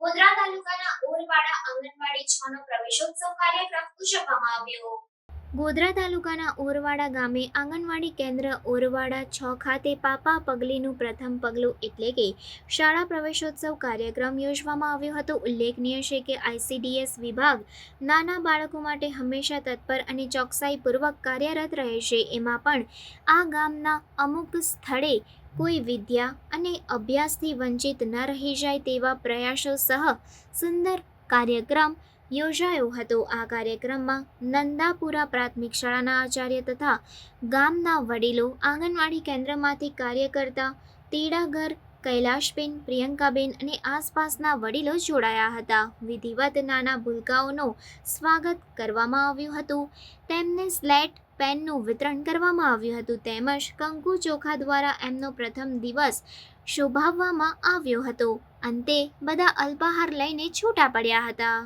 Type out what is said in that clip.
ગોધરા તાલુકાના ઓરવાડા આંગણવાડી છ નો પ્રવેશોત્સવ કાર્યક્રમ ઉજવવામાં આવ્યો. ગોધરા તાલુકાના ઓરવાડા ગામે આંગણવાડી કેન્દ્ર ઓરવાડા છ ખાતે પાપા પગલીનું પ્રથમ પગલું એટલે કે શાળા પ્રવેશોત્સવ કાર્યક્રમ યોજવામાં આવ્યો હતો. ઉલ્લેખનીય છે કે આઈસીડીએસ વિભાગ નાના બાળકો માટે હંમેશા તત્પર અને ચોકસાઈપૂર્વક કાર્યરત રહે છે. એમાં પણ આ ગામના અમુક સ્થળે કોઈ વિદ્યા અને અભ્યાસથી વંચિત ન રહી જાય તેવા પ્રયાસો સહ સુંદર કાર્યક્રમ યોજાયો હતો. આ કાર્યક્રમમાં નંદાપુરા પ્રાથમિક શાળાના આચાર્ય તથા ગામના વડીલો આંગણવાડી કેન્દ્રમાંથી કાર્યકર્તા તેડાગર, કૈલાશબેન, પ્રિયંકાબેન અને આસપાસના વડીલો જોડાયા હતા. વિધિવત નાના ભૂલકાઓનો સ્વાગત કરવામાં આવ્યું હતું. તેમને સ્લેટ પેનનું વિતરણ કરવામાં આવ્યું હતું. તેમજ કંકુ ચોખા દ્વારા એમનો પ્રથમ દિવસ શોભાવવામાં આવ્યો હતો. અંતે બધા અલ્પાહાર લઈને છૂટા પડ્યા હતા.